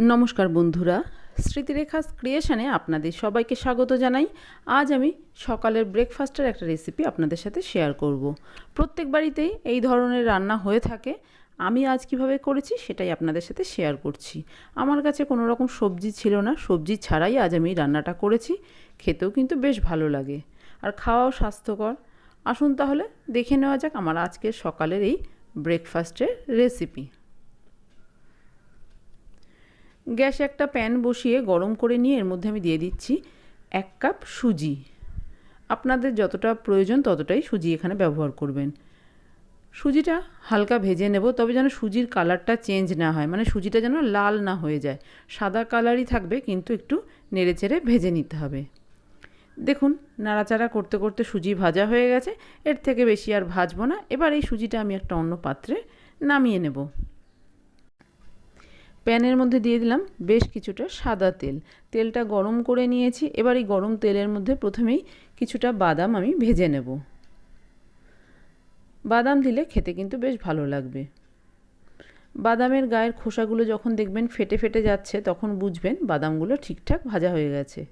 নমস্কার বন্ধুরা স্মৃতিরেখা ক্রিয়েশনে আপনাদের সবাইকে স্বাগত জানাই। আজ আমি সকালের ব্রেকফাস্টের একটা রেসিপি আপনাদের সাথে শেয়ার করব। প্রত্যেক বাড়িতেই এই ধরনের রান্না হয়ে থাকে। আমি আজ কীভাবে করেছি সেটাই আপনাদের সাথে শেয়ার করছি। আমার কাছে কোনো রকম সবজি ছিল না, সবজি ছাড়াই আজ আমি রান্নাটা করেছি। খেতেও কিন্তু বেশ ভালো লাগে। আর খাওয়াও স্বাস্থ্যকর। আসুন তাহলে দেখে নেওয়া যাক আমার আজকের সকালের এই ব্রেকফাস্টের রেসিপি। গ্যাসে একটা প্যান বসিয়ে গরম করে নিয়ে এর মধ্যে আমি দিয়ে দিচ্ছি এক কাপ সুজি। আপনাদের যতটা প্রয়োজন ততটাই সুজি এখানে ব্যবহার করবেন। সুজিটা হালকা ভেজে নেব, তবে যেন সুজির কালারটা চেঞ্জ না হয় মানে সুজিটা যেন লাল না হয়ে যায়। সাদা কালারই থাকবে, কিন্তু একটু নেড়েচেড়ে ভেজে নিতে হবে। দেখুন, নাড়াচাড়া করতে করতে সুজি ভাজা হয়ে গেছে, এর থেকে বেশি আর ভাজবো না। এবার এই সুজিটা আমি একটা অন্য পাত্রে নামিয়ে নেব। প্যানের মধ্যে দিয়ে দিলাম বেশ কিছুটা সাদা তেল। তেলটা গরম করে নিয়েছি। এবার এই গরম তেলের মধ্যে প্রথমেই কিছুটা বাদাম আমি ভেজে নেব। বাদাম দিলে খেতে কিন্তু বেশ ভালো লাগবে। বাদামের গায়ের খোসাগুলো যখন দেখবেন ফেটে ফেটে যাচ্ছে, তখন বুঝবেন বাদামগুলো ঠিকঠাক ভাজা হয়ে গেছে।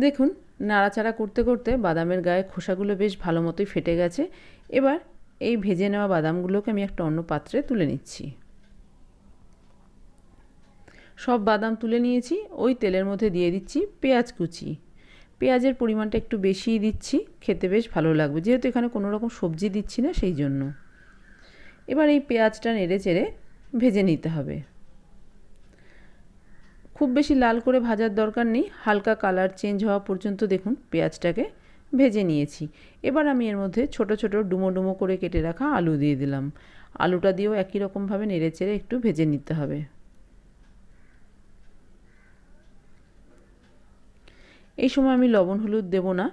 দেখুন, নাড়াচাড়া করতে করতে বাদামের গায়ে খোসাগুলো বেশ ভালো মতোই ফেটে গেছে। এবার এই ভেজে নেওয়া বাদামগুলোকে আমি একটা অন্য পাত্রে তুলে নিচ্ছি। সব বাদাম তুলে নিয়েছি, ওই তেলের মধ্যে দিয়ে দিচ্ছি পেঁয়াজ কুচি। পেঁয়াজের পরিমাণটা একটু বেশিই দিচ্ছি, খেতে বেশ ভালো লাগবে, যেহেতু এখানে কোনো রকম সবজি দিচ্ছি না সেই জন্য। এবার এই পেঁয়াজটা নেড়ে চেড়ে ভেজে নিতে হবে। খুব বেশি লাল করে ভাজার দরকার নেই, হালকা কালার চেঞ্জ হওয়া পর্যন্ত দেখুন পেঁয়াজটাকে। ভেজে নিয়েছি। এবার আমি এর মধ্যে ছোট ছোট ডুমো ডুমো করে কেটে রাখা আলু দিয়ে দিলাম। আলুটা দিয়েও একই রকমভাবে নেড়ে চেড়ে একটু ভেজে নিতে হবে। এই সময় আমি লবণ, হলুদ দেব না।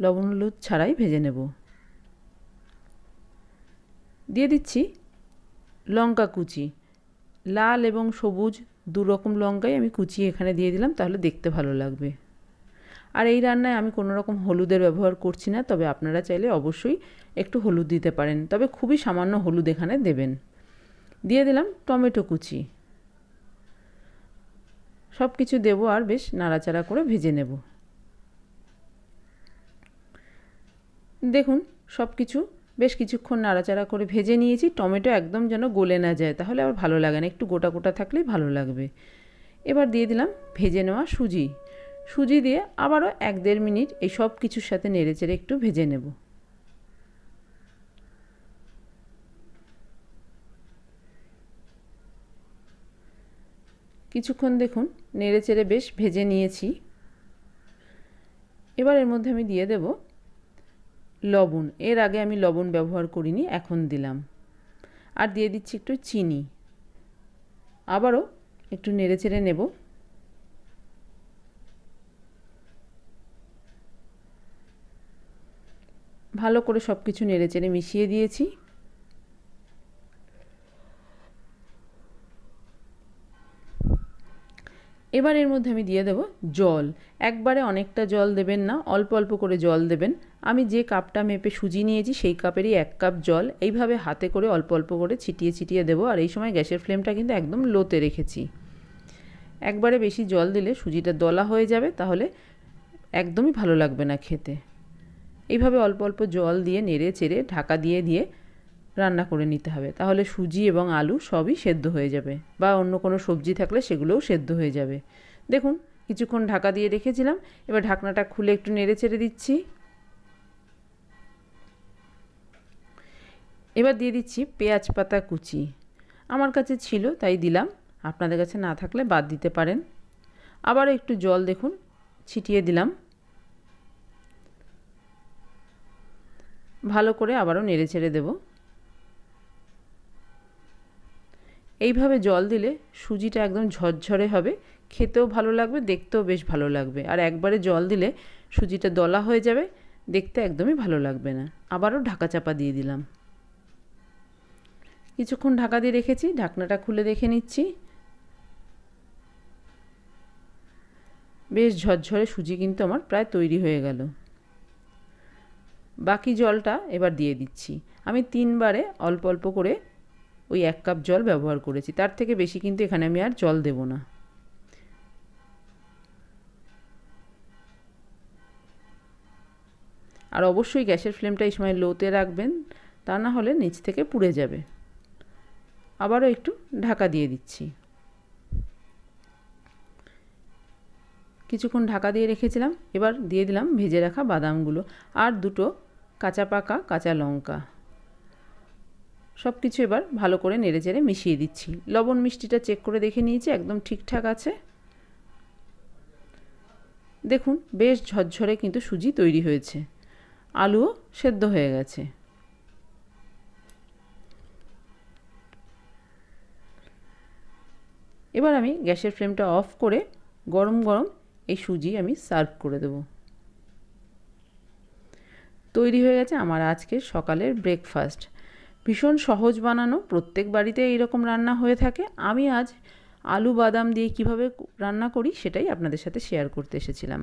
লবণ, হলুদ ছাড়াই ভেজে নেব। দিয়ে দিচ্ছি লঙ্কা কুচি। লাল এবং সবুজ দু রকম লঙ্কাই আমি কুচিয়ে এখানে দিয়ে দিলাম, তাহলে দেখতে ভালো লাগবে। আর এই রান্নায় আমি কোনো রকম হলুদের ব্যবহার করছি না, তবে আপনারা চাইলে অবশ্যই একটু হলুদ দিতে পারেন। তবে খুবই সামান্য হলুদ এখানে দেবেন। দিয়ে দিলাম টমেটো কুচি। সব কিছু দেবো আর বেশ নাড়াচাড়া করে ভেজে নেব। দেখুন সব কিছু বেশ কিছুক্ষণ নাড়াচাড়া করে ভেজে নিয়েছি। টমেটো একদম যেন গলে না যায়, তাহলে আবার ভালো লাগে না। একটু গোটা গোটা থাকলেই ভালো লাগবে। এবার দিয়ে দিলাম ভেজে নেওয়া সুজি। সুজি দিয়ে আবারও এক দেড় মিনিট এই সব কিছুর সাথে নেড়ে চেড়ে একটু ভেজে নেব। কিছুক্ষণ দেখুন, নেড়ে চেড়ে বেশ ভেজে নিয়েছি। এবার এর মধ্যে আমি দিয়ে দেব লবণ। এর আগে আমি লবণ ব্যবহার করিনি, এখন দিলাম। আর দিয়ে দিচ্ছি একটু চিনি। আবারও একটু নেড়ে চেড়ে নেব। ভালো করে সব কিছু নেড়ে চেড়ে মিশিয়ে দিয়েছি। এবার এর মধ্যে আমি দিয়ে দেব জল। একবারে অনেকটা জল দেবেন না, অল্প অল্প করে জল দেবেন। আমি যে কাপটা মেপে সুজি নিয়েছি, সেই কাপেরই এক কাপ জল। এইভাবে হাতে করে অল্প অল্প করে ছিটিয়ে ছিটিয়ে দেবো, আর এই সময় গ্যাসের ফ্লেমটা কিন্তু একদম লোতে রেখেছি। একবারে বেশি জল দিলে সুজিটা দলা হয়ে যাবে, তাহলে একদমই ভালো লাগবে না খেতে। এইভাবে অল্প অল্প জল দিয়ে নেড়ে চেড়ে ঢাকা দিয়ে দিয়ে রান্না করে নিতে হবে। তাহলে সুজি এবং আলু সবই সেদ্ধ হয়ে যাবে বা অন্য কোনো সবজি থাকলে সেগুলোও সেদ্ধ হয়ে যাবে। দেখুন, কিছুক্ষণ ঢাকা দিয়ে রেখেছিলাম, এবার ঢাকনাটা খুলে একটু নেড়ে চেড়ে দিচ্ছি। এবার দিয়ে দিচ্ছি পেঁয়াজ পাতা কুচি। আমার কাছে ছিল, তাই দিলাম। আপনাদের কাছে না থাকলে বাদ দিতে পারেন। আবারও একটু জল দেখুন, ছিটিয়ে দিলাম। ভালো করে আবারও নেড়ে ছেড়ে দেব। এইভাবে জল দিলে সুজিটা একদম ঝরঝরে হবে, খেতেও ভালো লাগবে, দেখতেও বেশ ভালো লাগবে। আর একবারে জল দিলে সুজিটা দলা হয়ে যাবে, দেখতে একদমই ভালো লাগবে না। আবারও ঢাকা চাপা দিয়ে দিলাম। কিছুক্ষণ ঢাকা দিয়ে রেখেছি, ঢাকনাটা খুলে দেখে নিচ্ছি। বেশ ঝরঝরে সুজি কিন্তু আমার প্রায় তৈরি হয়ে গেল। বাকি জলটা এবার দিয়ে দিচ্ছি। আমি তিনবারে অল্প অল্প করে ওই এক কাপ জল ব্যবহার করেছি। তার থেকে বেশি কিন্তু এখানে আমি আর জল দেব না। আর অবশ্যই গ্যাসের ফ্লেমটা এই সময় লোতে রাখবেন, তা না হলে নিচ থেকে পুড়ে যাবে। আবারও একটু ঢাকা দিয়ে দিচ্ছি। কিছুক্ষণ ঢাকা দিয়ে রেখেছিলাম, এবার দিয়ে দিলাম ভেজে রাখা বাদামগুলো। আর দুটো কাঁচা পাকা, কাঁচা লঙ্কা। সব কিছু এবার ভালো করে নেড়ে চেড়ে মিশিয়ে দিচ্ছি। লবণ মিষ্টিটা চেক করে দেখে নিয়েছি, একদম ঠিকঠাক আছে। দেখুন, বেশ ঝরঝরে কিন্তু সুজি তৈরি হয়েছে। আলুও সেদ্ধ হয়ে গেছে। এবার আমি গ্যাসের ফ্লেমটা অফ করে গরম গরম এই সুজি আমি সার্ভ করে দেব। তৈরি হয়ে গেছে আমার আজকের সকালের ব্রেকফাস্ট ভীষণ সহজ বানানো, প্রত্যেক বাড়িতে এইরকম রান্না হয়ে থাকে। আমি আজ আলু বাদাম দিয়ে কীভাবে রান্না করি সেটাই আপনাদের সাথে শেয়ার করতে এসেছিলাম।